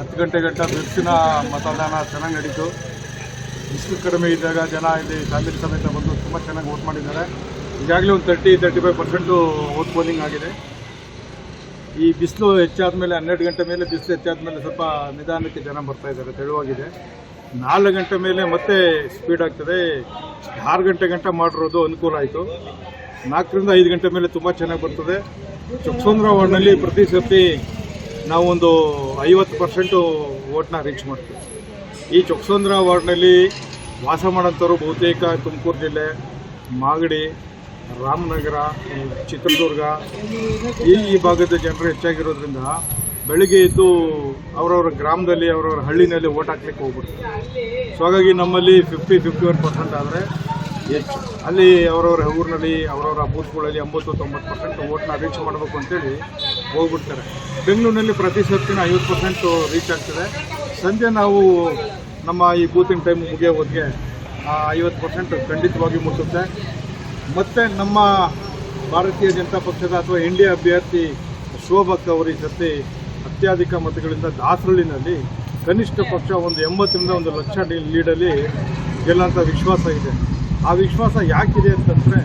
ಹತ್ತು ಗಂಟೆ ಗಂಟ ಬಿರುಸಿನ ಮತದಾನ ಚೆನ್ನಾಗಿ ನಡೀತು. ಬಿಸಿಲು ಕಡಿಮೆ ಇದ್ದಾಗ ಜನ ಇಲ್ಲಿ ಫ್ಯಾಮಿಲಿ ಸಮೇತ ಬಂದು ತುಂಬ ಚೆನ್ನಾಗಿ ವೋಟ್ ಮಾಡಿದ್ದಾರೆ. ಈಗಾಗಲೇ ಒಂದು thirty thirty five percent vote polling ಆಗಿದೆ. ಈ ಬಿಸಿಲು ಹೆಚ್ಚಾದ ಮೇಲೆ ಹನ್ನೆರಡು ಗಂಟೆ ಮೇಲೆ ಬಿಸಿಲು ಹೆಚ್ಚಾದ ಮೇಲೆ ಸ್ವಲ್ಪ ನಿಧಾನಕ್ಕೆ ಜನ ಬರ್ತಾ ಇದ್ದಾರೆ, ತೆಳುವಾಗಿದೆ. ನಾಲ್ಕು ಗಂಟೆ ಮೇಲೆ ಮತ್ತೆ ಸ್ಪೀಡ್ ಆಗ್ತದೆ. ಆರು ಗಂಟೆ ಗಂಟೆ ಮಾಡಿರೋದು ಅನುಕೂಲ ಆಯಿತು. ನಾಲ್ಕರಿಂದ ಐದು ಗಂಟೆ ಮೇಲೆ ತುಂಬ ಚೆನ್ನಾಗಿ ಬರ್ತದೆ. ಚೊಕ್ಸಂದ್ರ ವಾರ್ಡ್ನಲ್ಲಿ ಪ್ರತಿ ಸರ್ತಿ ನಾವೊಂದು ಐವತ್ತು ಪರ್ಸೆಂಟು ವೋಟ್ನ ರೀಚ್ ಮಾಡ್ತೀವಿ. ಈ ಚೊಕ್ಸಂದ್ರ ವಾರ್ಡ್ನಲ್ಲಿ ವಾಸ ಮಾಡೋಂಥವ್ರು ಬಹುತೇಕ ತುಮಕೂರು ಜಿಲ್ಲೆ, ಮಾಗಡಿ, ರಾಮನಗರ, ಚಿತ್ರದುರ್ಗ, ಈ ಈ ಭಾಗದ ಜನರು ಹೆಚ್ಚಾಗಿರೋದ್ರಿಂದ ಬೆಳಿಗ್ಗೆ ಎದ್ದು ಅವರವರ ಗ್ರಾಮದಲ್ಲಿ, ಅವರವರ ಹಳ್ಳಿನಲ್ಲಿ ಓಟ್ ಹಾಕ್ಲಿಕ್ಕೆ ಹೋಗ್ಬಿಡ್ತಾರೆ. ಸೊ ಹಾಗಾಗಿ ನಮ್ಮಲ್ಲಿ ಫಿಫ್ಟಿ ಫಿಫ್ಟಿ ಒನ್ ಪರ್ಸೆಂಟ್ ಆದರೆ ಅಲ್ಲಿ ಅವರವರ ಊರಿನಲ್ಲಿ, ಅವರವರ ಬೂತ್ಗಳಲ್ಲಿ ಎಂಬತ್ತು ತೊಂಬತ್ತು ಪರ್ಸೆಂಟ್ ಓಟ್ನ ರೀಚ್ ಮಾಡಬೇಕು ಅಂತೇಳಿ ಹೋಗ್ಬಿಡ್ತಾರೆ. ಬೆಂಗಳೂರಿನಲ್ಲಿ ಪ್ರತಿ ಸರ್ತಿನ ಐವತ್ತು ಪರ್ಸೆಂಟು ರೀಚ್ ಆಗ್ತದೆ. ಸಂಜೆ ನಾವು ನಮ್ಮ ಈ ಬೂತಿನ ಟೈಮ್ ಮುಗಿಯೋ ಹೊತ್ತಿಗೆ ಐವತ್ತು ಪರ್ಸೆಂಟ್ ಖಂಡಿತವಾಗಿ ಮುಟ್ಟುತ್ತೆ. ಮತ್ತು ನಮ್ಮ ಭಾರತೀಯ ಜನತಾ ಪಕ್ಷದ ಅಥವಾ ಎನ್ ಡಿ ಎ ಅಭ್ಯರ್ಥಿ ಶೋಭಕ್ ಅವರು ಈ ಸರ್ತಿ ಅತ್ಯಧಿಕ ಮತಗಳಿಂದ ದಾಸರಳ್ಳಿನಲ್ಲಿ ಕನಿಷ್ಠ ಪಕ್ಷ ಒಂದು ಎಂಬತ್ತರಿಂದ ಒಂದು ಲಕ್ಷ ಲೀಡಲ್ಲಿ ಗೆಲ್ಲಂಥ ವಿಶ್ವಾಸ ಇದೆ. ಆ ವಿಶ್ವಾಸ ಯಾಕಿದೆ ಅಂತಂದರೆ,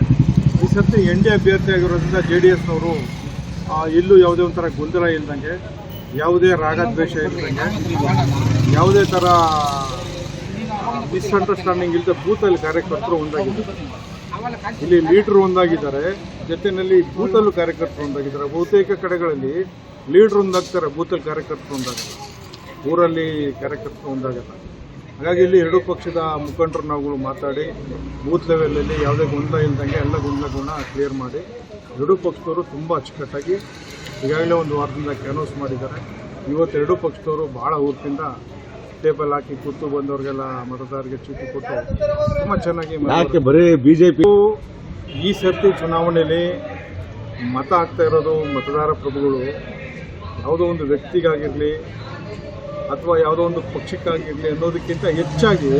ಈ ಸರ್ತಿ ಎನ್ ಡಿ ಅಭ್ಯರ್ಥಿ ಆಗಿರೋದ್ರಿಂದ ಜೆ ಡಿ ಎಸ್ನವರು ಇಲ್ಲೂ ಯಾವುದೇ ಒಂಥರ ಗೊಂದಲ ಇಲ್ಲದಂಗೆ ಯಾವುದೇ ರಾಗದ್ವೇಷ ಇಲ್ಲದಂಗೆ ಯಾವುದೇ ಥರ ಮಿಸ್ಅಂಡರ್ಸ್ಟ್ಯಾಂಡಿಂಗ್ ಇಲ್ಲದೆ ಬೂತಲ್ಲಿ ಕಾರ್ಯಕರ್ತರು ಒಂದಾಗಿದ್ದಾರೆ. ಇಲ್ಲಿ ಲೀಡ್ರು ಒಂದಾಗಿದ್ದಾರೆ, ಜೊತೆಯಲ್ಲಿ ಬೂತಲ್ಲೂ ಕಾರ್ಯಕರ್ತರು ಒಂದಾಗಿದ್ದಾರೆ. ಬಹುತೇಕ ಕಡೆಗಳಲ್ಲಿ ಲೀಡ್ರು ಒಂದಾಗ್ತಾರೆ, ಬೂತಲ್ಲಿ ಕಾರ್ಯಕರ್ತರು ಒಂದಾಗಲ್ಲ. ಊರಲ್ಲಿ ಕಾರ್ಯಕರ್ತರು ಒಂದಾಗಲ್ಲ. ಹಾಗಾಗಿ ಇಲ್ಲಿ ಎರಡೂ ಪಕ್ಷದ ಮುಖಂಡರು ನಾವುಗಳು ಮಾತಾಡಿ ಬೂತ್ ಲೆವೆಲಲ್ಲಿ ಯಾವುದೇ ಗೊಂದಲ ಇಲ್ದಂಗೆ ಎಲ್ಲ ಗೊಂದಲಗಳನ್ನ ಕ್ಲಿಯರ್ ಮಾಡಿ ಎರಡೂ ಪಕ್ಷದವರು ತುಂಬ ಅಚ್ಚುಕಟ್ಟಾಗಿ ಈಗಾಗಲೇ ಒಂದು ವಾರದಿಂದ ಕ್ಯಾನ್ವಸ್ ಮಾಡಿದ್ದಾರೆ ಇವತ್ತು ಎರಡೂ ಪಕ್ಷದವರು ಭಾಳ ಊರಿನಿಂದ ಟೇಬಲ್ ಹಾಕಿ ಕೂತು ಬಂದವ್ರಿಗೆಲ್ಲ ಮತದಾರರಿಗೆ ಚೀಟಿ ಕೊಟ್ಟು ತುಂಬ ಚೆನ್ನಾಗಿ. ಬರೀ ಬಿಜೆಪಿ ಈ ಸರ್ತಿ ಚುನಾವಣೆಯಲ್ಲಿ ಮತ ಆಗ್ತಾ ಇರೋದು ಮತದಾರ ಪ್ರಭುಗಳು ಯಾವುದೋ ಒಂದು ವ್ಯಕ್ತಿಗಾಗಿರಲಿ ಅಥವಾ ಯಾವುದೋ ಒಂದು ಪಕ್ಷಕ್ಕಾಗಿರಲಿ ಅನ್ನೋದಕ್ಕಿಂತ ಹೆಚ್ಚಾಗಿ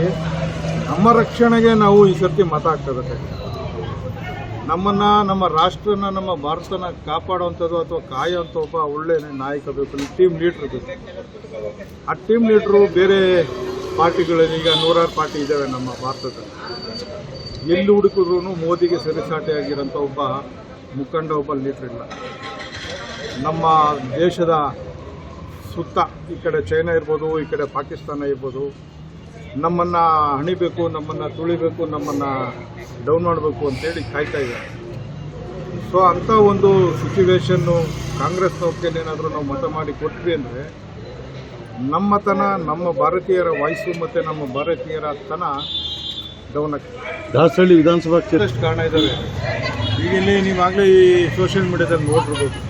ನಮ್ಮ ರಕ್ಷಣೆಗೆ ನಾವು ಈ ಸರ್ತಿ ಮತ ಹಾಕ್ತಬೇಕಾಗಿದೆ ನಮ್ಮನ್ನ, ನಮ್ಮ ರಾಷ್ಟ್ರನ, ನಮ್ಮ ಭಾರತನ ಕಾಪಾಡುವಂಥದ್ದು ಅಥವಾ ಕಾಯೋಂಥ ಒಬ್ಬ ಒಳ್ಳೆ ನಾಯಕ ಬೇಕು ಟೀಮ್ ಲೀಡ್ರ್ ಬೇಕು. ಆ ಟೀಮ್ ಲೀಡ್ರು ಬೇರೆ ಪಾರ್ಟಿಗಳಲ್ಲಿ ಈಗ ನೂರಾರು ಪಾರ್ಟಿ ಇದ್ದಾವೆ ನಮ್ಮ ಭಾರತದಲ್ಲಿ. ಎಲ್ಲಿ ಹುಡುಕಿದ್ರು ಮೋದಿಗೆ ಸರಿಸಾಟಿಯಾಗಿರೋಂಥ ಒಬ್ಬ ಮುಖಂಡ ಒಬ್ಬ ಲೀಡ್ರ್ ಇಲ್ಲ. ನಮ್ಮ ದೇಶದ ಸುತ್ತ ಈ ಕಡೆ ಚೈನಾ ಇರ್ಬೋದು ಈ ಕಡೆ ಪಾಕಿಸ್ತಾನ ಇರ್ಬೋದು ನಮ್ಮನ್ನು ಹಣಿಬೇಕು ನಮ್ಮನ್ನು ತುಳಿಬೇಕು ನಮ್ಮನ್ನು ಡೌನ್ ಮಾಡಬೇಕು ಅಂತೇಳಿ ಕಾಯ್ತಾ ಇದ್ದಾರೆ ಸೊ ಅಂಥ ಒಂದು ಸಿಚುವೇಶನ್ನು ಕಾಂಗ್ರೆಸ್ ಏನಾದರೂ ನಾವು ಮತ ಮಾಡಿ ಕೊಟ್ವಿ ಅಂದರೆ ನಮ್ಮತನ ನಮ್ಮ ಭಾರತೀಯರ ವಾಯ್ಸು ಮತ್ತು ನಮ್ಮ ಭಾರತೀಯರ ತನ ಡೌನ್ ಆಗ್ತದೆ. ದಾಸಹಳ್ಳಿ ವಿಧಾನಸಭಾ ಕ್ಷೇತ್ರ ಕಾರಣ ಇದ್ದಾವೆ ಈಗ ಇಲ್ಲಿ ನೀವಾಗಲೇ ಈ ಸೋಷಿಯಲ್ ಮೀಡಿಯಾದಲ್ಲಿ ನೋಡಿರ್ಬೋದು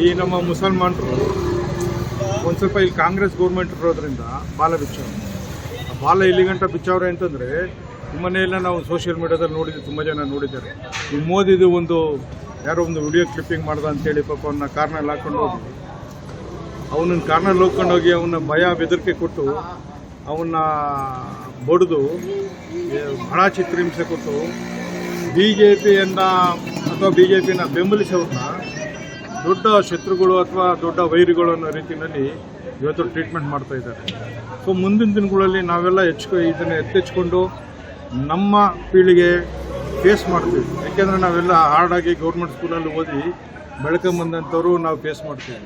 ಈ ನಮ್ಮ ಮುಸಲ್ಮಾನರು ಒಂದು ಸ್ವಲ್ಪ ಇಲ್ಲಿ ಕಾಂಗ್ರೆಸ್ ಗೌರ್ಮೆಂಟ್ ಇರೋದ್ರಿಂದ ಬಾಲ ಬಿಚ್ಚವ್ರೆ ಆ ಬಾಲ ಇಲ್ಲಿ ಗಂಟ ಬಿಚ್ಚವ್ರೆ ಅಂತಂದರೆ ಮನೆಯೆಲ್ಲ ನಾವು ಸೋಷಿಯಲ್ ಮೀಡಿಯಾದಲ್ಲಿ ನೋಡಿದ್ವಿ ತುಂಬ ಜನ ನೋಡಿದ್ದಾರೆ. ಈ ಮೋದಿದು ಒಂದು ಯಾರೋ ಒಂದು ವಿಡಿಯೋ ಕ್ಲಿಪ್ಪಿಂಗ್ ಮಾಡ್ದ ಅಂತೇಳಿ ಪಾಪ ಅವನ್ನ ಕಾರ್ನಲ್ಲಿ ಹಾಕೊಂಡು ಹೋಗಿ ಅವನನ್ನ ಕಾರ್ನಲ್ಲಿ ಹೋಗ್ಕೊಂಡು ಹೋಗಿ ಅವನ ಭಯ ಬೆದರಿಕೆ ಕೊಟ್ಟು ಅವನ್ನ ಬಡಿದು ಬಹಳ ಚಿತ್ರಹಿಂಸೆ ಕೊಟ್ಟು ಬಿ ಜೆ ಪಿಯನ್ನು ಅಥವಾ ಬಿ ಜೆ ಪಿನ ಬೆಂಬಲಿಸೋರನ್ನ ದೊಡ್ಡ ಶತ್ರುಗಳು ಅಥವಾ ದೊಡ್ಡ ವೈರಿಗಳು ಅನ್ನೋ ರೀತಿಯಲ್ಲಿ ಇವತ್ತು ಟ್ರೀಟ್ಮೆಂಟ್ ಮಾಡ್ತಾ ಇದ್ದಾರೆ. ಸೊ ಮುಂದಿನ ದಿನಗಳಲ್ಲಿ ನಾವೆಲ್ಲ ಹೆಚ್ಚು ಇದನ್ನು ಎತ್ತೆಚ್ಕೊಂಡು ನಮ್ಮ ಪೀಳಿಗೆ ಫೇಸ್ ಮಾಡ್ತೀವಿ. ಯಾಕೆಂದರೆ ನಾವೆಲ್ಲ ಹಾರ್ಡಾಗಿ ಗೌರ್ಮೆಂಟ್ ಸ್ಕೂಲಲ್ಲಿ ಓದಿ ಬೆಳ್ಕೊಂಬಂದಂಥವ್ರು ನಾವು ಫೇಸ್ ಮಾಡ್ತೀವಿ.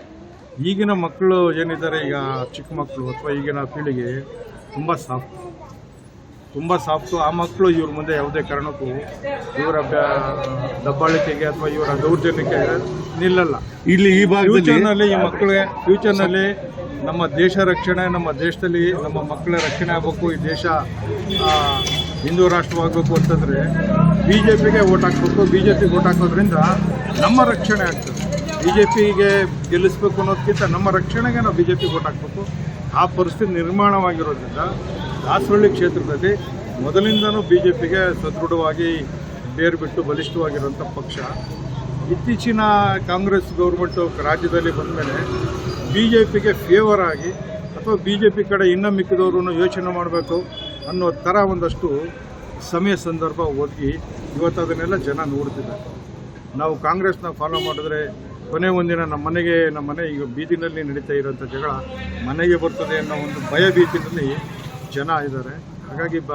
ಈಗಿನ ಮಕ್ಕಳು ಏನಿದ್ದಾರೆ, ಈಗ ಚಿಕ್ಕ ಮಕ್ಕಳು ಅಥವಾ ಈಗಿನ ಪೀಳಿಗೆ ತುಂಬ ಸಾಫ್ಟ್ ತುಂಬ ಸಾಫ್ಟು. ಆ ಮಕ್ಕಳು ಇವ್ರ ಮುಂದೆ ಯಾವುದೇ ಕಾರಣಕ್ಕೂ ಇವರ ದಬ್ಬಾಳಿಕೆಗೆ ಅಥವಾ ಇವರ ದೌರ್ಜನ್ಯಕ್ಕೆ ನಿಲ್ಲಲ್ಲ. ಇಲ್ಲಿ ಈ ಭಾಗದಲ್ಲಿ ಫ್ಯೂಚರ್ನಲ್ಲಿ ಈ ಮಕ್ಕಳಿಗೆ ಫ್ಯೂಚರ್ನಲ್ಲಿ ನಮ್ಮ ದೇಶ ರಕ್ಷಣೆ ನಮ್ಮ ದೇಶದಲ್ಲಿ ನಮ್ಮ ಮಕ್ಕಳ ರಕ್ಷಣೆ ಆಗಬೇಕು ಈ ದೇಶ ಹಿಂದೂ ರಾಷ್ಟ್ರವಾಗಬೇಕು ಅಂತಂದರೆ ಬಿ ಜೆ ಪಿಗೆ ಓಟ್ ಹಾಕ್ಬೇಕು ಬಿ ಜೆ ಪಿಗೆ ಓಟ್ ಹಾಕೋದ್ರಿಂದ ನಮ್ಮ ರಕ್ಷಣೆ ಆಗ್ತದೆ. ಬಿ ಜೆ ಪಿಗೆ ಗೆಲ್ಲಿಸ್ಬೇಕು ಅನ್ನೋದಕ್ಕಿಂತ ನಮ್ಮ ರಕ್ಷಣೆಗೆ ನಾವು ಬಿ ಜೆ ಪಿಗೆ ಓಟ್ ಹಾಕಬೇಕು. ಆ ಪರಿಸ್ಥಿತಿ ನಿರ್ಮಾಣವಾಗಿರೋದ್ರಿಂದ ದಾಸರಳ್ಳಿ ಕ್ಷೇತ್ರದಲ್ಲಿ ಮೊದಲಿಂದನೂ ಬಿ ಜೆ ಪಿಗೆ ಸದೃಢವಾಗಿ ಬೇರು ಬಿಟ್ಟು ಬಲಿಷ್ಠವಾಗಿರುವಂಥ ಪಕ್ಷ. ಇತ್ತೀಚಿನ ಕಾಂಗ್ರೆಸ್ ಗೌರ್ಮೆಂಟು ರಾಜ್ಯದಲ್ಲಿ ಬಂದ ಮೇಲೆ ಬಿ ಜೆ ಪಿಗೆ ಫೇವರ್ ಆಗಿ ಅಥವಾ ಬಿ ಜೆ ಪಿ ಕಡೆ ಇನ್ನೂ ಮಿಕ್ಕಿದವರನ್ನು ಯೋಚನೆ ಮಾಡಬೇಕು ಅನ್ನೋ ಥರ ಒಂದಷ್ಟು ಸಮಯ ಸಂದರ್ಭ ಒದಗಿ ಇವತ್ತು ಅದನ್ನೆಲ್ಲ ಜನ ನೋಡ್ತಿದ್ದಾರೆ. ನಾವು ಕಾಂಗ್ರೆಸ್ನ ಫಾಲೋ ಮಾಡಿದ್ರೆ ಕೊನೆ ಒಂದಿನ ನಮ್ಮ ಮನೆಗೆ, ನಮ್ಮ ಮನೆ ಈಗ ಬೀದಿನಲ್ಲಿ ನಡೀತಾ ಇರೋಂಥ ಜಗಳ ಮನೆಗೆ ಬರ್ತದೆ ಅನ್ನೋ ಒಂದು ಭಯ ಭೀತಿನಲ್ಲಿ ಜನ ಇದ್ದಾರೆ. ಹಾಗಾಗಿ ಬ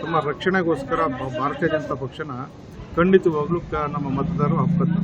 ತಮ್ಮ ರಕ್ಷಣೆಗೋಸ್ಕರ ಭಾರತೀಯ ಜನತಾ ಪಕ್ಷನ ಖಂಡಿತವಾಗ್ಲೂ ನಮ್ಮ ಮತದಾರರು ಹಬ್ಬತ್ತ